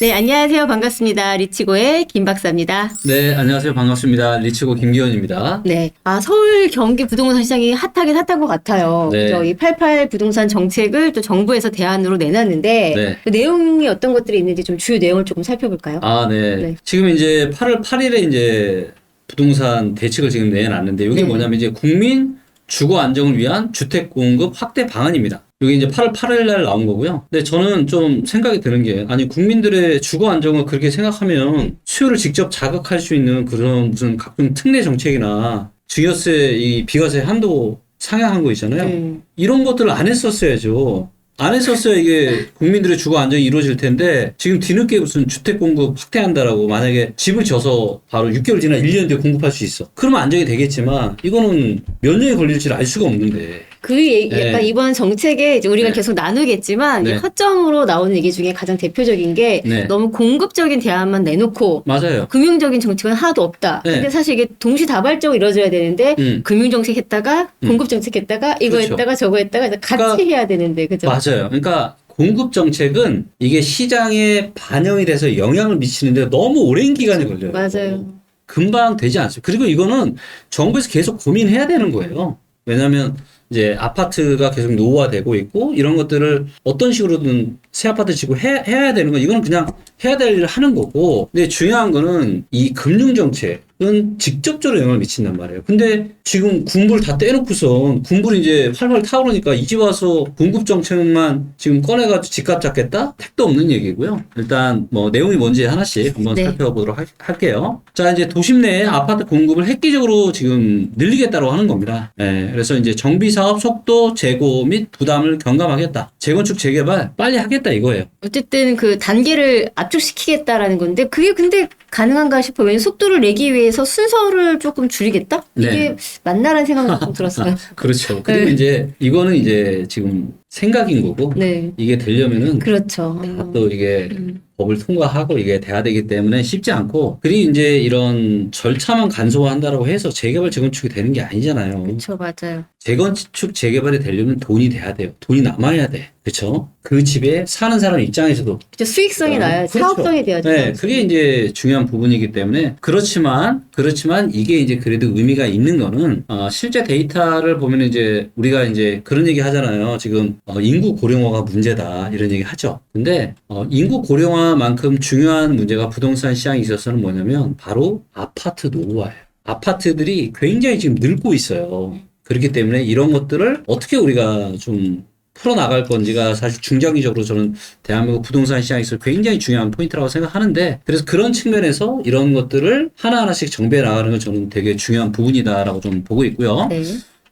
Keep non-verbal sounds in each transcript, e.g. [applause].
네, 안녕하세요. 반갑습니다. 리치고의 김 박사입니다. 네, 안녕하세요. 반갑습니다. 리치고 김기현입니다. 네. 아, 서울 경기 부동산 시장이 핫하긴 핫한 것 같아요. 네. 그죠? 이88 부동산 정책을 또 정부에서 대안으로 내놨는데 네. 그 내용이 어떤 것들이 있는지 좀 주요 내용을 조금 살펴볼까요? 아, 네. 네. 지금 이제 8월 8일에 이제 부동산 대책을 지금 내놨는데 이게 네. 뭐냐면 이제 국민 주거 안정을 위한 주택 공급 확대 방안입니다. 이게 이제 8월 8일 날 나온 거고요. 근데 저는 좀 생각이 드는 게 아니 국민들의 주거 안정을 그렇게 생각하면 수요를 직접 자극할 수 있는 그런 무슨 각종 특례 정책이나 증여세 이 비과세 한도 상향한 거 있잖아요. 음. 이런 것들을 안 했었어야죠. 안 했었어야 이게 국민들의 주거 안정이 이루어질 텐데 지금 뒤늦게 무슨 주택 공급 확대한다라고 만약에 집을 져서 바로 6개월 지나 1년 뒤에 공급할 수 있어. 그러면 안정이 되겠지만 이거는 몇 년이 걸릴지를 알 수가 없는데. 그 얘기, 네. 약간 이번 정책에 이제 우리가 네. 계속 나누겠지만 이 네. 허점으로 나오는 얘기 중에 가장 대표적인 게 네. 너무 공급적인 대안만 내놓고 맞아요. 금융적인 정책은 하나도 없다. 네. 근데 사실 이게 동시다발적으로 이루어져야 되는데 음. 금융 정책 했다가 음. 공급 정책 했다가 이거 그렇죠. 했다가 저거 했다가 같이 그러니까 해야 되는데 그죠? 맞아요. 그러니까 공급 정책은 이게 시장에 반영이 돼서 영향을 미치는데 너무 오랜 기간이 걸려요. 맞아요. 금방 되지 않습니다. 그리고 이거는 정부에서 계속 고민해야 되는 거예요. 왜냐하면 이제 아파트가 계속 노후화되고 있고 이런 것들을 어떤 식으로든 새 아파트 지고 해, 해야 되는 건 이거는 그냥 해야 될 일을 하는 거고. 근데 중요한 거는 이 금융 정책 은 직접적으로 영향을 미친단 말이에요. 근데 지금 군불 다 떼놓고선 군불이 이제 활활 타오르니까 이집 와서 공급 정책만 지금 꺼내가지고 집값 잡겠다? 택도 없는 얘기고요. 일단 뭐 내용이 뭔지 하나씩 한번 네. 살펴보도록 할- 할게요. 자 이제 도심 내에 아파트 공급을 획기적으로 지금 늘리겠다고 하는 겁니다. 예, 그래서 이제 정비 사업 속도 제고 및 부담을 경감하겠다. 재건축 재개발 빨리 하겠다 이거예요. 어쨌든 그 단계를 압축시키겠다라는 건데 그게 근데 가능한가 싶어요. 왜냐면 속도를 내기 위해서 순서를 조금 줄이겠다? 이게 네. 맞나라는 생각이 좀 들었어요. [laughs] 그렇죠. 그리고 네. 이제 이거는 이제 지금 생각인 거고 네. 이게 되려면은 그렇죠. 다또 이게 음. 법을 통과하고 이게 돼야 되기 때문에 쉽지 않고 그리고 이제 이런 절차만 간소화한다라고 해서 재개발 재건축이 되는 게 아니잖아요. 그렇죠. 맞아요. 재건축 재개발이 되려면 돈이 돼야 돼요. 돈이 남아야 돼. 그렇죠? 그 집에 사는 사람 입장에서도 그렇죠. 수익성이 어, 나야 그렇죠. 사업성이 돼야죠. 네, 그게 이제 중요한 부분이기 때문에 그렇지만 그렇지만 이게 이제 그래도 의미가 있는 거는 어, 실제 데이터를 보면 이제 우리가 이제 그런 얘기 하잖아요. 지금 어, 인구 고령화가 문제다 이런 얘기 하죠. 근데 어, 인구 고령화만큼 중요한 문제가 부동산 시장에 있어서는 뭐냐면 바로 아파트 노후화예요. 아파트들이 굉장히 지금 늙고 있어요. 그렇기 때문에 이런 것들을 어떻게 우리가 좀 풀어나갈 건지가 사실 중장기적으로 저는 대한민국 부동산 시장에서 굉장히 중요한 포인트라고 생각하는데 그래서 그런 측면에서 이런 것들을 하나하나씩 정비해 나가는 건 저는 되게 중요한 부분이다라고 좀 보고 있고요. 네.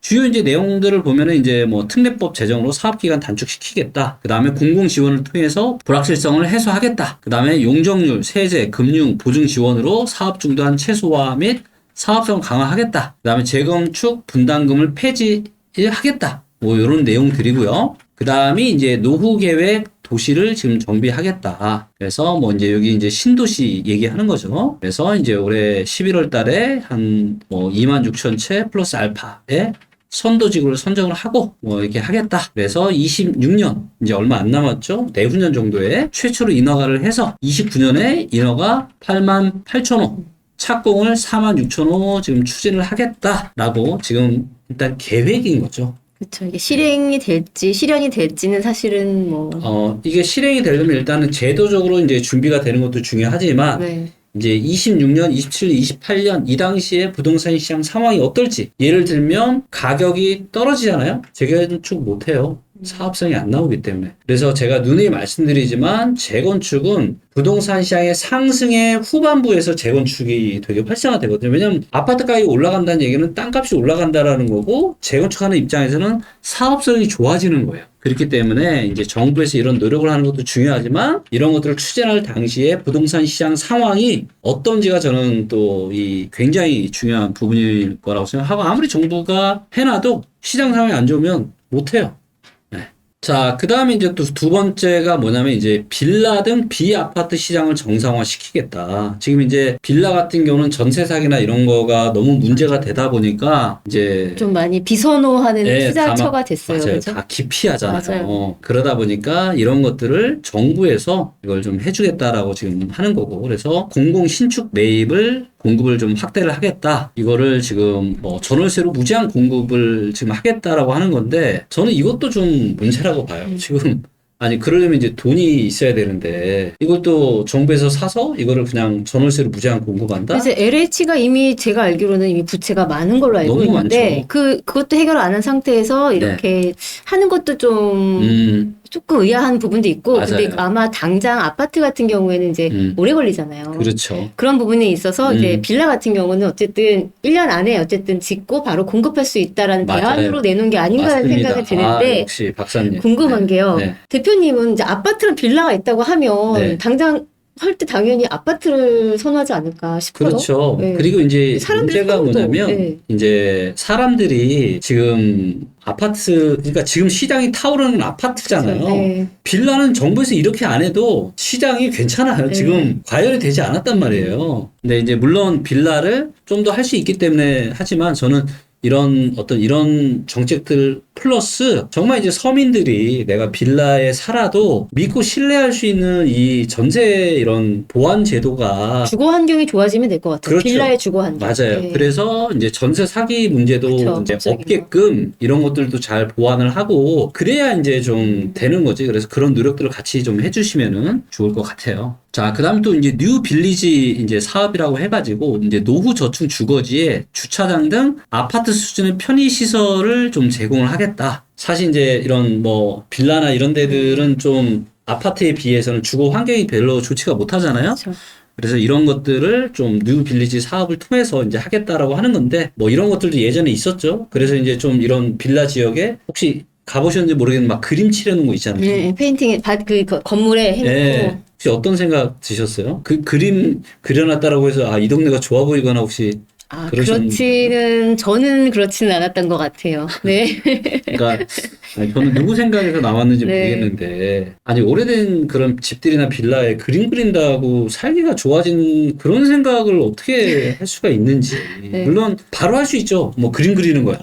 주요 이제 내용들을 보면은 이제 뭐 특례법 제정으로 사업기간 단축시키겠다. 그 다음에 공공 지원을 통해서 불확실성을 해소하겠다. 그 다음에 용적률, 세제, 금융, 보증 지원으로 사업 중단 최소화 및 사업성 강화하겠다. 그 다음에 재건축 분담금을 폐지하겠다. 뭐 이런 내용들이고요. 그 다음에 이제 노후 계획 도시를 지금 정비하겠다. 그래서 뭐 이제 여기 이제 신도시 얘기하는 거죠. 그래서 이제 올해 11월 달에 한 뭐 2만 6천 채 플러스 알파에 선도지구를 선정을 하고 뭐 이렇게 하겠다. 그래서 26년 이제 얼마 안 남았죠. 내후년 정도에 최초로 인허가를 해서 29년에 인허가 8만 8천 호, 착공을 4만 6천 호 지금 추진을 하겠다라고 지금 일단 계획인 거죠. 그렇죠. 이게 실행이 될지 실현이 될지는 사실은 뭐 어, 이게 실행이 되려면 일단은 제도적으로 이제 준비가 되는 것도 중요하지만 네. 이제 26년, 27년, 28년 이 당시에 부동산 시장 상황이 어떨지 예를 들면 가격이 떨어지잖아요. 재건축 못 해요. 사업성이 안 나오기 때문에. 그래서 제가 누누이 말씀드리지만 재건축은 부동산 시장의 상승의 후반부에서 재건축이 되게 활성화되거든요. 왜냐하면 아파트 가격이 올라간다는 얘기는 땅값이 올라간다라는 거고 재건축하는 입장에서는 사업성이 좋아지는 거예요. 그렇기 때문에 이제 정부에서 이런 노력을 하는 것도 중요하지만 이런 것들을 추진할 당시에 부동산 시장 상황이 어떤지가 저는 또 이 굉장히 중요한 부분일 거라고 생각하고 아무리 정부가 해놔도 시장 상황이 안 좋으면 못 해요. 네. 자, 그 다음에 이제 또 두 번째가 뭐냐면 이제 빌라 등 비아파트 시장을 정상화 시키겠다. 지금 이제 빌라 같은 경우는 전세 사기나 이런 거가 너무 문제가 되다 보니까 이제 좀 많이 비선호하는 네, 막- 됐어요. 맞아요. 그죠? 다 기피하잖아요. 맞아요. 그러다 보니까 이런 것들을 정부에서 이걸 좀 해주겠다라고 지금 하는 거고. 그래서 공공 신축 매입을 공급을 좀 확대를 하겠다. 이거를 지금 뭐 전월세로 무제한 공급을 지금 하겠다라고 하는 건데 저는 이것도 좀 문제라고 봐요. 음. 지금 아니 그러려면 이제 돈이 있어야 되는데 또 정부에서 사서 이거를 그냥 전월세로 무제한 공급한다? 그래서 LH가 이미 제가 알기로는 이미 부채가 많은 걸로 알고 있는데 많죠. 네. 그 그것도 해결 안 한 상태에서 이렇게 하는 것도 좀 음, 조금 의아한 부분도 있고 근데 맞아요. 아마 당장 아파트 같은 경우에는 이제 음. 오래 걸리잖아요. 그렇죠. 그런 부분에 있어서 음. 이제 빌라 같은 경우는 어쨌든 1년 안에 어쨌든 짓고 바로 공급할 수 있다라는 맞아요. 대안으로 내놓은 게 아닌가 하는. 생각이 드는데 아, 역시 박사님. 궁금한 네. 게요. 네. 대표님은 이제 아파트랑 빌라가 있다고 하면 네. 당장 할 때 당연히 아파트를 선호하지 않을까 싶어요. 그렇죠. 네. 그리고 이제 문제가 뭐냐면 네. 이제 사람들이 지금 아파트 그러니까 지금 시장이 타오르는 아파트잖아요. 네. 빌라는 정부에서 이렇게 안 해도 시장이 괜찮아요. 네. 지금 과열이 되지 않았단 말이에요. 근데 이제 물론 빌라를 좀 더 할 수 있기 때문에 하지만 저는 이런 어떤 이런 정책들 플러스 정말 이제 서민들이 내가 빌라에 살아도 믿고 신뢰할 수 있는 이 전세 이런 보안 제도가 주거 환경이 좋아지면 될 것 같아요. 그렇죠. 빌라의 주거 환경. 맞아요. 네. 그래서 이제 전세 사기 문제도 그쵸, 이제 갑자기 없게끔 이런 것들도 잘 보완을 하고 그래야 이제 좀 되는 거지. 그래서 그런 노력들을 같이 좀 해주시면은 좋을 것 같아요. 자, 그 다음 또 이제 뉴 빌리지 이제 사업이라고 해가지고 이제 노후 저층 주거지에 주차장 등 아파트 수준의 편의 시설을 좀 제공을 하겠 다. 사실 이제 이런 뭐 빌라나 이런 데들은 좀 아파트에 비해서는 주거 환경이 별로 좋지가 못하잖아요. 그렇죠. 그래서 이런 것들을 좀 뉴 빌리지 사업을 통해서 이제 하겠다라고 하는 건데 뭐 이런 것들도 예전에 있었죠. 그래서 이제 좀 이런 빌라 지역에 혹시 가보셨는지 모르겠는데 막 그림 칠해놓은 거 있잖아요. 네, 페인팅 밭그 건물에 해놓고 예. 혹시 어떤 생각 드셨어요? 그 그림 그려놨다라고 해서 아 이 동네가 좋아 보이거나 혹시 아, 그렇지는 저는 그렇지는 않았던 것 같아요. [laughs] 네. 그러니까 아니, 저는 누구 생각에서 나왔는지 네. 모르겠는데 아니 오래된 그런 집들이나 빌라에 그림 그린다고 살기가 좋아진 그런 생각을 어떻게 [laughs] 할 수가 있는지 네. 물론 바로 할 수 있죠 뭐 그림 그리는 거야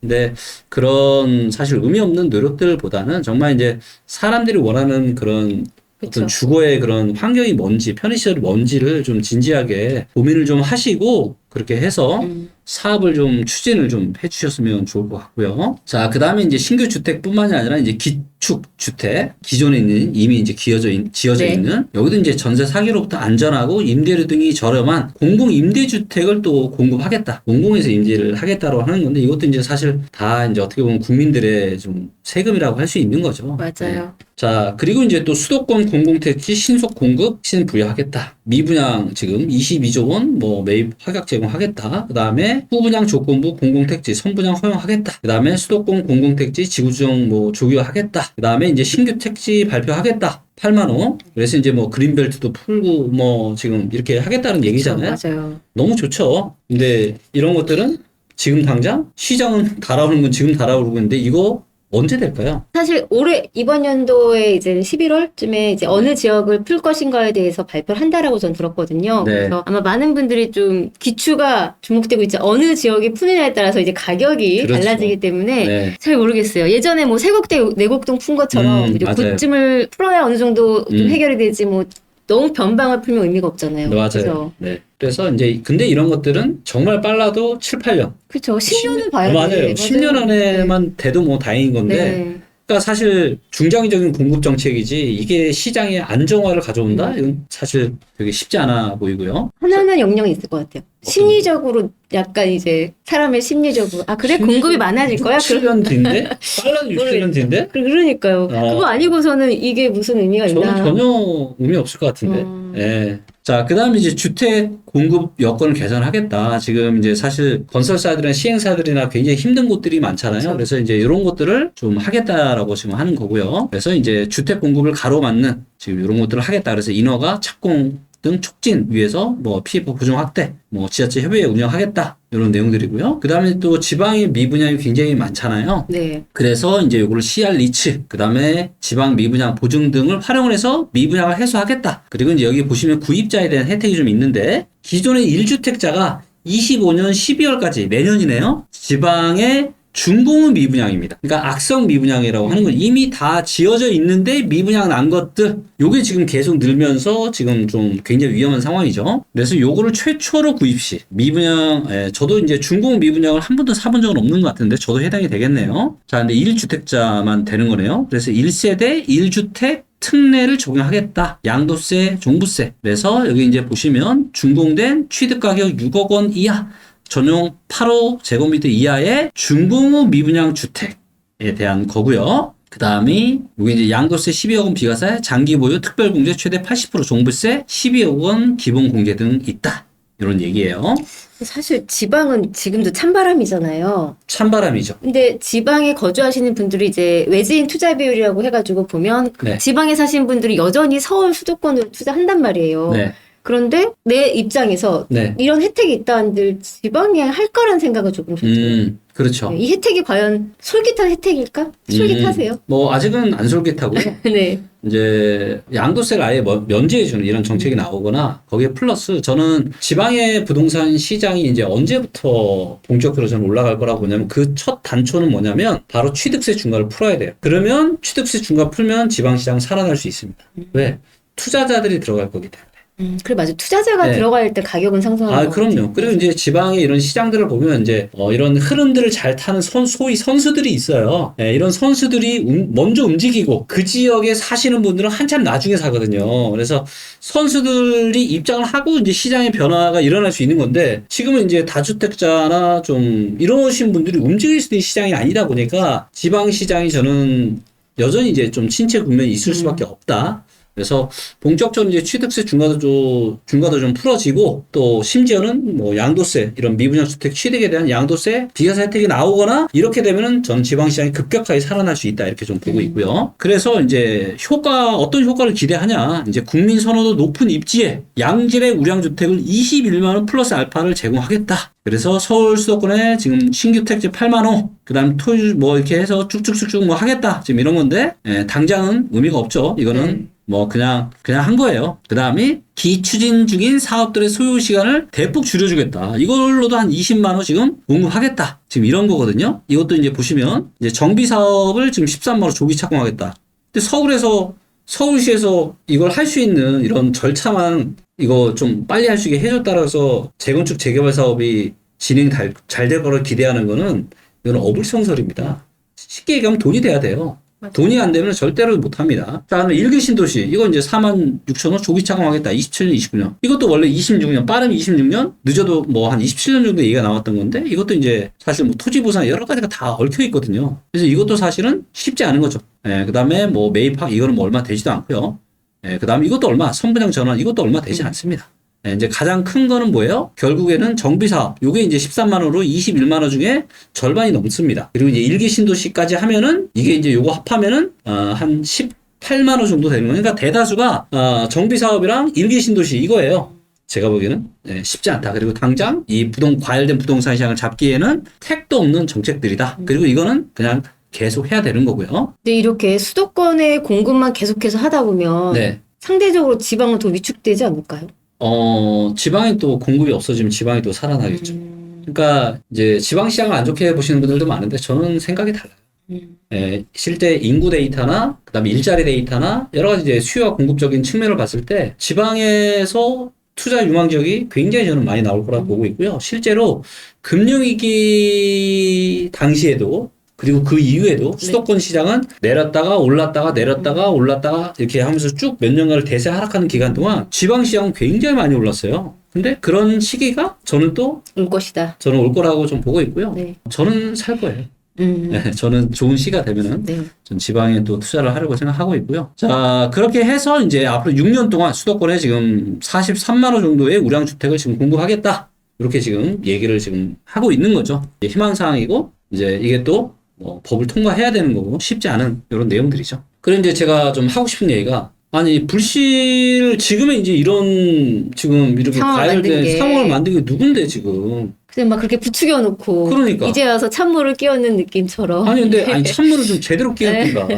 근데 그런 사실 의미 없는 노력들보다는 정말 이제 사람들이 원하는 그런 그렇죠. 어떤 주거의 그런 환경이 뭔지 편의시설이 뭔지를 좀 진지하게 고민을 좀 하시고 그렇게 해서 음. 사업을 좀 추진을 좀 해주셨으면 좋을 것 같고요. 자, 그 다음에 이제 신규 주택뿐만이 아니라 이제 기축 주택 기존에 있는 이미 이제 기어져 있, 지어져 네. 있는 여기도 이제 전세 사기로부터 안전하고 임대료 등이 저렴한 공공 임대 주택을 또 공급하겠다. 공공에서 임대를 하겠다고 하는 건데 이것도 이제 사실 다 이제 어떻게 보면 국민들의 좀 세금이라고 할 수 있는 거죠. 네. 맞아요. 자, 그리고 이제 또 수도권 공공택지 신속 공급 신부여하겠다. 미분양 지금 22조 원 뭐 매입 확약 제공하겠다. 그 다음에 후분양 조건부 공공택지 선분양 허용하겠다. 그 다음에 수도권 공공택지 지구주정 뭐 조기화하겠다. 그 다음에 이제 신규 택지 발표하겠다. 8만 원. 그래서 이제 뭐 그린벨트도 풀고 뭐 지금 이렇게 하겠다는 얘기잖아요. 그렇죠. 맞아요. 너무 좋죠. 근데 이런 것들은 지금 당장 시장은 [laughs] 달아오르는 건 지금 달아오르고 있는데 이거 언제 될까요? 사실 올해 이번 연도에 이제 11월쯤에 이제 어느 지역을 풀 것인가에 대해서 발표를 한다라고 전 들었거든요. 네. 그래서 아마 많은 분들이 좀 기추가 주목되고 있지 어느 지역이 푸느냐에 따라서 이제 가격이 그렇죠. 달라지기 때문에 네. 잘 모르겠어요. 예전에 뭐 세곡대 내곡동 푼 것처럼 음, 이제 맞아요. 그쯤을 풀어야 어느 정도 좀 음. 해결이 되지 뭐 너무 변방을 풀면 의미가 없잖아요. 맞아요. 그래서 네. 그래서 이제 근데 이런 것들은 정말 빨라도 7, 8년. 그렇죠. 10년은 봐야 어, 맞아요. 돼. 10년 안에만 돼도 뭐 다행인 건데. 네. 그러니까 사실 중장기적인 공급 정책이지 이게 시장의 안정화를 가져온다? 음. 이건 사실 되게 쉽지 않아 보이고요. 하나는 영향이 있을 것 같아요. 심리적으로 약간 이제 사람의 심리적으로 아 그래 심리- 공급이 많아질 거야? 그러, 7년 뒤인데? 빨라도 6, 7년 뒤인데? 그러니까요. 어. 그거 아니고서는 이게 무슨 의미가 저는 있나? 전혀 의미 없을 것 같은데. 음. 예. 자, 그 다음에 이제 주택 공급 여건을 개선하겠다. 지금 이제 사실 건설사들이나 시행사들이나 굉장히 힘든 곳들이 많잖아요. 그렇죠. 그래서 이제 이런 것들을 좀 하겠다라고 지금 하는 거고요. 그래서 이제 주택 공급을 가로막는 지금 이런 것들을 하겠다. 그래서 인허가 착공 등 촉진 위해서 뭐 피해보 보증 확대, 뭐 지자체 협의회 운영하겠다 이런 내용들이고요. 그 다음에 또 지방의 미분양이 굉장히 많잖아요. 네. 그래서 이제 요거를 CR 리츠, 그 다음에 지방 미분양 보증 등을 활용을 해서 미분양을 해소하겠다. 그리고 이제 여기 보시면 구입자에 대한 혜택이 좀 있는데 기존의 1주택자가 25년 12월까지 내년이네요. 지방의 준공은 미분양입니다. 그러니까 악성 미분양이라고 하는 건 이미 다 지어져 있는데 미분양 난 것들 요게 지금 계속 늘면서 지금 좀 굉장히 위험한 상황이죠. 그래서 요거를 최초로 구입 시 미분양 예, 저도 이제 준공 미분양을 한 번도 사본 적은 없는 것 같은데 저도 해당이 되겠네요. 자, 근데 1주택자만 되는 거네요. 그래서 1세대 1주택 특례를 적용하겠다. 양도세, 종부세. 그래서 여기 이제 보시면 준공된 취득 가격 6억 원 이하, 전용 8호 제곱미터 이하의 준공후 미분양 주택에 대한 거고요. 그 다음이 여기 이제 양도세 12억 원 비과세, 장기 보유, 특별 공제 최대 80% 종부세, 12억 원 기본 공제 등 있다. 이런 얘기예요. 사실 지방은 지금도 찬바람이잖아요. 찬바람이죠. 근데 지방에 거주하시는 분들이 이제 외지인 투자 비율이라고 해가지고 보면 네. 지방에 사신 분들이 여전히 서울 수도권으로 투자한단 말이에요. 네. 그런데 내 입장에서 네. 이런 혜택이 있다는들 지방에 할 거란 생각은 조금 들어요. 음, 그렇죠. 이 혜택이 과연 솔깃한 혜택일까? 솔깃하세요? 음, 뭐 아직은 안 솔깃하고요. [laughs] 네. 이제 양도세를 아예 뭐 면제해주는 이런 정책이 나오거나 거기에 플러스 저는 지방의 부동산 시장이 이제 언제부터 본격적으로 저는 올라갈 거라고 보냐면 그 첫 단초는 뭐냐면 바로 취득세 중과를 풀어야 돼요. 그러면 취득세 중과 풀면 지방 시장 살아날 수 있습니다. 왜? 투자자들이 들어갈 거기 때문에. 음, 그래 맞아. 투자자가 네. 들어갈 때 가격은 상승하는 아, 것 그럼요. 그리고 이제 지방의 이런 시장들을 보면 이제 어, 이런 흐름들을 잘 타는 선, 소위 선수들이 있어요. 예, 이런 선수들이 움- 먼저 움직이고 그 지역에 사시는 분들은 한참 나중에 사거든요. 그래서 선수들이 입장을 하고 이제 시장의 변화가 일어날 수 있는 건데 지금은 이제 다주택자나 좀 이러신 분들이 움직일 수 있는 시장이 아니다 보니까 지방 시장이 저는 여전히 이제 좀 침체 국면이 있을 수밖에 없다. 그래서 본격적으로 이제 취득세 중과도 좀, 중과도 좀 풀어지고 또 심지어는 뭐 양도세 이런 미분양 주택 취득에 대한 양도세 비과세 혜택이 나오거나 이렇게 되면은 전 지방시장이 급격하게 살아날 수 있다 이렇게 좀 보고 있고요. 그래서 이제 효과 어떤 효과를 기대하냐 이제 국민 선호도 높은 입지에 양질의 우량 주택을 21만 원 플러스 알파를 제공하겠다. 그래서 서울 수도권에 지금 신규 택지 8만 호, 그 다음 토유 뭐 이렇게 해서 쭉쭉쭉쭉 뭐 하겠다. 지금 이런 건데, 예, 당장은 의미가 없죠. 이거는 네. 뭐 그냥 그냥 한 거예요. 그 다음이 기추진 중인 사업들의 소요 시간을 대폭 줄여주겠다. 이걸로도 한 20만 원 지금 공급하겠다. 지금 이런 거거든요. 이것도 이제 보시면 이제 정비 사업을 지금 13만 원 조기 착공하겠다. 근데 서울에서 서울시에서 이걸 할 수 있는 이런 절차만 이거 좀 빨리 할 수 있게 해줬다라서 재건축 재개발 사업이 진행 잘 될 거를 기대하는 거는 이건 어불성설입니다. 쉽게 얘기하면 돈이 돼야 돼요. 돈이 안 되면 절대로 못 합니다. 자, 그다음에 일기 신도시. 이거 이제 4만 6천 원 조기 착공하겠다. 27년, 29년. 이것도 원래 26년, 빠르면 26년, 늦어도 뭐 한 27년 정도 얘기가 나왔던 건데, 이것도 이제 사실 뭐 토지 보상 여러 가지가 다 얽혀 있거든요. 그래서 이것도 사실은 쉽지 않은 거죠. 예, 그 다음에 뭐 매입학 이거는 뭐 얼마 되지도 않고요. 예, 그 다음에 이것도 얼마, 선분양 전환 이것도 얼마 되지 않습니다. 예, 이제 가장 큰 거는 뭐예요? 결국에는 정비 사업. 요게 이제 13만 원으로 21만 원 중에 절반이 넘습니다. 그리고 이제 일기 신도시까지 하면은 이게 이제 요거 합하면은 어, 한 18만 원 정도 되는 거예요. 그러니까 대다수가 어, 정비 사업이랑 일기 신도시 이거예요. 제가 보기에는 예, 쉽지 않다. 그리고 당장 이 부동 과열된 부동산 시장을 잡기에는 택도 없는 정책들이다. 그리고 이거는 그냥 계속 해야 되는 거고요. 근데 이렇게 수도권의 공급만 계속해서 하다 보면 네. 상대적으로 지방은 더 위축되지 않을까요? 어, 지방에 또 공급이 없어지면 지방이 또 살아나겠죠. 음, 그러니까 이제 지방 시장을 안 좋게 보시는 분들도 많은데 저는 생각이 달라요. 음. 예, 실제 인구 데이터나 그다음에 일자리 데이터나 여러 가지 이제 수요와 공급적인 측면을 봤을 때 지방에서 투자 유망 지역이 굉장히 저는 많이 나올 거라고 보고 있고요. 실제로 금융위기 당시에도 그리고 그 이후에도 수도권 시장은 내렸다가 올랐다가 내렸다가 올랐다가 이렇게 하면서 쭉 몇 년간을 대세 하락하는 기간 동안 지방 시장은 굉장히 많이 올랐어요. 근데 그런 시기가 저는 또 올 것이다. 저는 올 거라고 좀 보고 있고요. 네. 저는 살 거예요. 음. [laughs] 네, 저는 좋은 시가 되면은 네. 전 지방에 또 투자를 하려고 생각하고 있고요. 자, 그렇게 해서 이제 앞으로 6년 동안 수도권에 지금 43만 호 정도의 우량 주택을 지금 공급하겠다. 이렇게 지금 얘기를 지금 하고 있는 거죠. 이제 희망 사항이고, 이제 이게 또 뭐 법을 통과해야 되는 거고, 쉽지 않은 이런 내용들이죠. 그리고 이제 제가 좀 하고 싶은 얘기가 아니 불씨를 지금의 이제 이런 지금 이렇게 상황을 만든 과열된 게. 상황을 만든 게 누군데 지금 그냥 막 그렇게 부추겨 놓고 그러니까. 이제 와서 찬물을 끼얹는 느낌처럼 아니 근데 아니 [laughs] 찬물을 좀 제대로 끼얹든가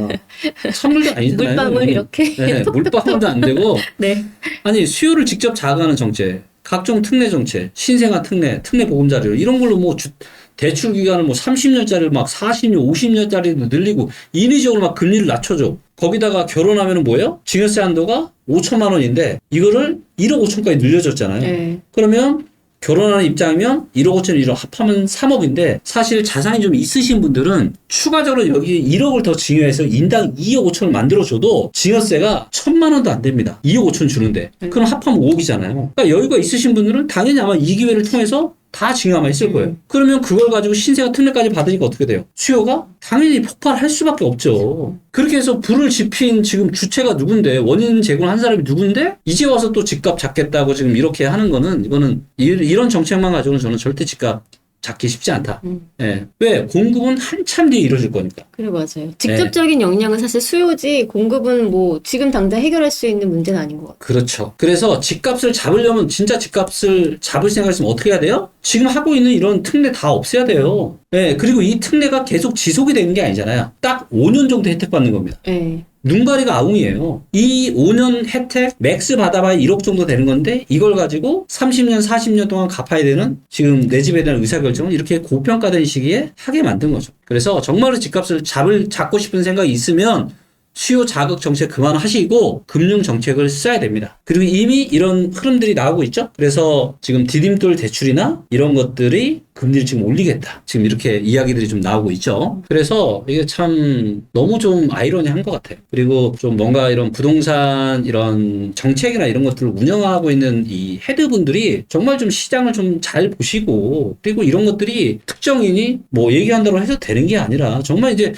찬물도 아니잖아요. 물방울 이렇게 네, 물방울도 안 되고 [laughs] 네. 아니 수요를 직접 자극하는 정책, 각종 특례 정책, 신생아 특례, 특례 보금자료 이런 걸로 뭐 주- 대출 기간을 뭐 30년짜리를 막 40년, 50년짜리로 늘리고 인위적으로 막 금리를 낮춰줘. 거기다가 결혼하면 뭐예요? 증여세 한도가 5천만 원인데 이거를 1억 5천까지 늘려줬잖아요. 네. 그러면 결혼하는 입장이면 1억 5천 1억 합하면 3억인데 사실 자산이 좀 있으신 분들은 추가적으로 여기 1억을 더 증여해서 인당 2억 5천을 만들어줘도 증여세가 천만 원도 안 됩니다. 2억 5천 주는데 그럼 합하면 5억이잖아요. 그러니까 여유가 있으신 분들은 당연히 아마 이 기회를 통해서 다 증여만 있을 거예요. 그러면 그걸 가지고 신세가 특례까지 받으니까 어떻게 돼요? 수요가 당연히 폭발할 수밖에 없죠. 그렇게 해서 불을 지핀 지금 주체가 누군데 원인 제공한 사람이 누군데 이제 와서 또 집값 잡겠다고 지금 이렇게 하는 거는 이거는 이- 이런 정책만 가지고는 저는 절대 집값 잡기 쉽지 않다. 음. 예. 왜? 공급은 한참 뒤에 이루어질 거니까. 그래 맞아요. 네. 직접적인 영향은 사실 수요지 공급은 뭐 지금 당장 해결할 수 있는 문제는 아닌 것 같아요. 그렇죠. 그래서 집값을 잡으려면 진짜 집값을 잡을 생각이있으면 어떻게 해야 돼요? 지금 하고 있는 이런 특례 다 없애야 돼요. 예. 그리고 이 특례가 계속 지속이 되는 게 아니잖아요. 딱 5년 정도 혜택 받는 겁니다. 네. 눈가리가 아웅이에요. 이 5년 혜택 맥스 받아봐야 1억 정도 되는 건데 이걸 가지고 30년, 40년 동안 갚아야 되는 지금 내 집에 대한 의사결정을 이렇게 고평가된 시기에 하게 만든 거죠. 그래서 정말로 집값을 잡을 잡고 싶은 생각이 있으면 수요 자극 정책 그만하시고 금융 정책을 써야 됩니다. 그리고 이미 이런 흐름들이 나오고 있죠. 그래서 지금 디딤돌 대출이나 이런 것들이 금리를 지금 올리겠다. 지금 이렇게 이야기들이 좀 나오고 있죠. 그래서 이게 참 너무 좀 아이러니한 것 같아요. 그리고 좀 뭔가 이런 부동산 이런 정책이나 이런 것들을 운영하고 있는 이 헤드분들이 정말 좀 시장을 좀 잘 보시고 그리고 이런 것들이 특정인이 뭐 얘기한다고 해서 되는 게 아니라 정말 이제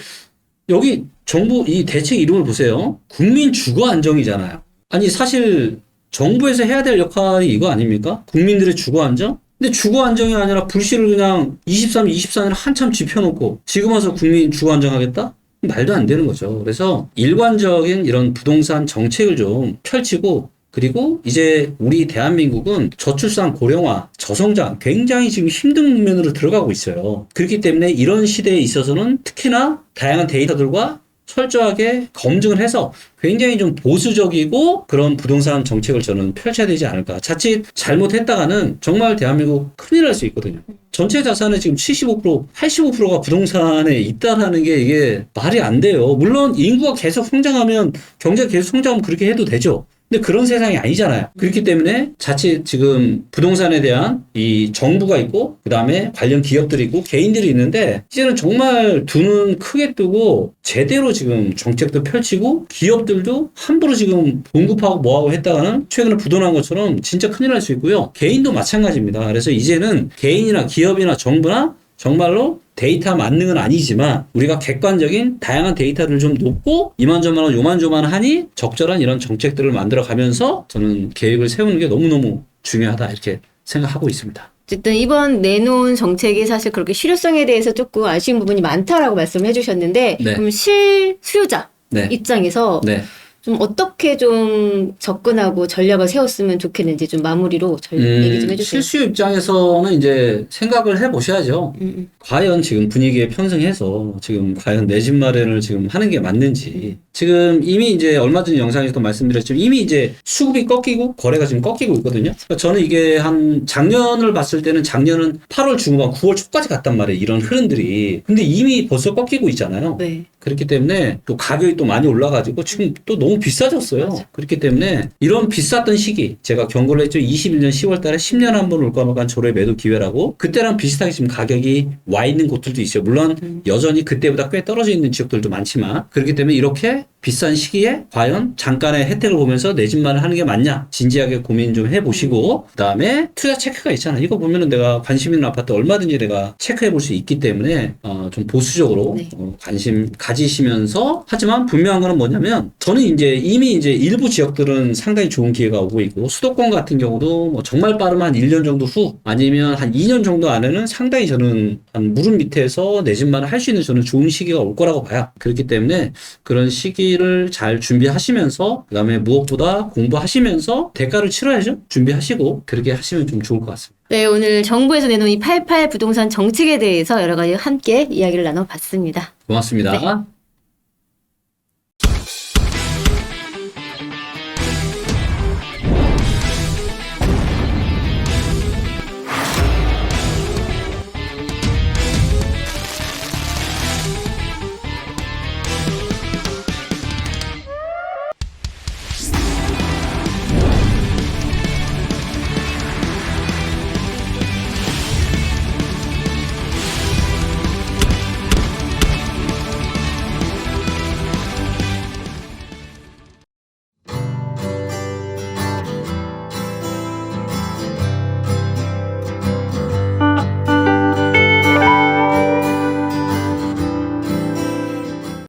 여기 정부 이 대책 이름을 보세요. 국민 주거 안정이잖아요. 아니 사실 정부에서 해야 될 역할이 이거 아닙니까? 국민들의 주거 안정? 근데 주거 안정이 아니라 불씨를 그냥 23, 24년 한참 지펴놓고 지금 와서 국민 주거 안정하겠다? 말도 안 되는 거죠. 그래서 일관적인 이런 부동산 정책을 좀 펼치고 그리고 이제 우리 대한민국은 저출산 고령화, 저성장 굉장히 지금 힘든 국면으로 들어가고 있어요. 그렇기 때문에 이런 시대에 있어서는 특히나 다양한 데이터들과 철저하게 검증을 해서 굉장히 좀 보수적이고 그런 부동산 정책을 저는 펼쳐야 되지 않을까. 자칫 잘못했다가는 정말 대한민국 큰일 날 수 있거든요. 전체 자산의 지금 75%, 85%가 부동산에 있다라는 게 이게 말이 안 돼요. 물론 인구가 계속 성장하면 경제가 계속 성장하면 그렇게 해도 되죠. 근데 그런 세상이 아니잖아요. 그렇기 때문에 자칫 지금 부동산에 대한 이 정부가 있고, 그 다음에 관련 기업들이 있고, 개인들이 있는데, 이제는 정말 두 눈 크게 뜨고, 제대로 지금 정책도 펼치고, 기업들도 함부로 지금 공급하고 뭐하고 했다가는 최근에 부도난 것처럼 진짜 큰일 날 수 있고요. 개인도 마찬가지입니다. 그래서 이제는 개인이나 기업이나 정부나 정말로 데이터 만능은 아니지만 우리가 객관적인 다양한 데이터를 좀 놓고 이만저만 요만조만하니 적절한 이런 정책들을 만들어 가면서 저는 계획을 세우는 게 너무너무 중요하다 이렇게 생각하고 있습니다. 어쨌든 이번 내놓은 정책이 사실 그렇게 실효성에 대해서 조금 아쉬운 부분이 많다라고 말씀을 해주셨는데 네. 그럼 실수요자 네. 입장에서 네. 좀 어떻게 좀 접근하고 전략을 세웠으면 좋겠는지 좀 마무리로 전 얘기 좀 음, 해주세요. 실수 입장에서는 이제 생각을 해 보셔야죠. 음, 음. 과연 지금 분위기에 편승해서 지금 과연 내 집 마련을 지금 하는 게 맞는지 지금 이미 이제 얼마 전 영상에서도 말씀드렸지만 이미 이제 수급이 꺾이고 거래가 지금 꺾이고 있거든요. 그러니까 저는 이게 한 작년을 봤을 때는 작년은 8월 중반 9월 초까지 갔단 말이에요. 이런 흐름들이. 근데 이미 벌써 꺾이고 있잖아요. 네. 그렇기 때문에 또 가격이 또 많이 올라가지고 지금 또 너무 비싸졌어요. 맞아. 그렇기 때문에 이런 비쌌던 시기 제가 경고를 했죠. 21년 10월 달에 10년 한 번 올까 말까 한 조례 매도 기회라고 그때랑 비슷하게 지금 가격이 와 있는 곳들도 있어요. 물론 음. 여전히 그때보다 꽤 떨어져 있는 지역들도 많지만 그렇기 때문에 이렇게 비싼 시기에 과연 잠깐의 혜택을 보면서 내 집만을 하는 게 맞냐 진지하게 고민 좀 해보시고 그 다음에 투자 체크가 있잖아 이거 보면은 내가 관심 있는 아파트 얼마든지 내가 체크해 볼 수 있기 때문에 어, 좀 보수적으로 네. 어, 관심 가지시면서 하지만 분명한 거는 뭐냐면 저는 이제 이미 이제 일부 지역들은 상당히 좋은 기회가 오고 있고 수도권 같은 경우도 뭐 정말 빠르면 한 1년 정도 후 아니면 한 2년 정도 안에는 상당히 저는 한 무릎 밑에서 내 집만을 할수 있는 저는 좋은 시기가 올 거라고 봐요. 그렇기 때문에 그런 시기 시험지를 잘 준비하시면서 그다음에 무엇보다 공부하시면서 대가를 치러야죠. 준비하시고 그렇게 하시면 좀 좋을 것 같습니다. 네, 오늘 정부에서 내놓은 이88 부동산 정책에 대해서 여러 가지 함께 이야기를 나눠봤습니다. 고맙습니다.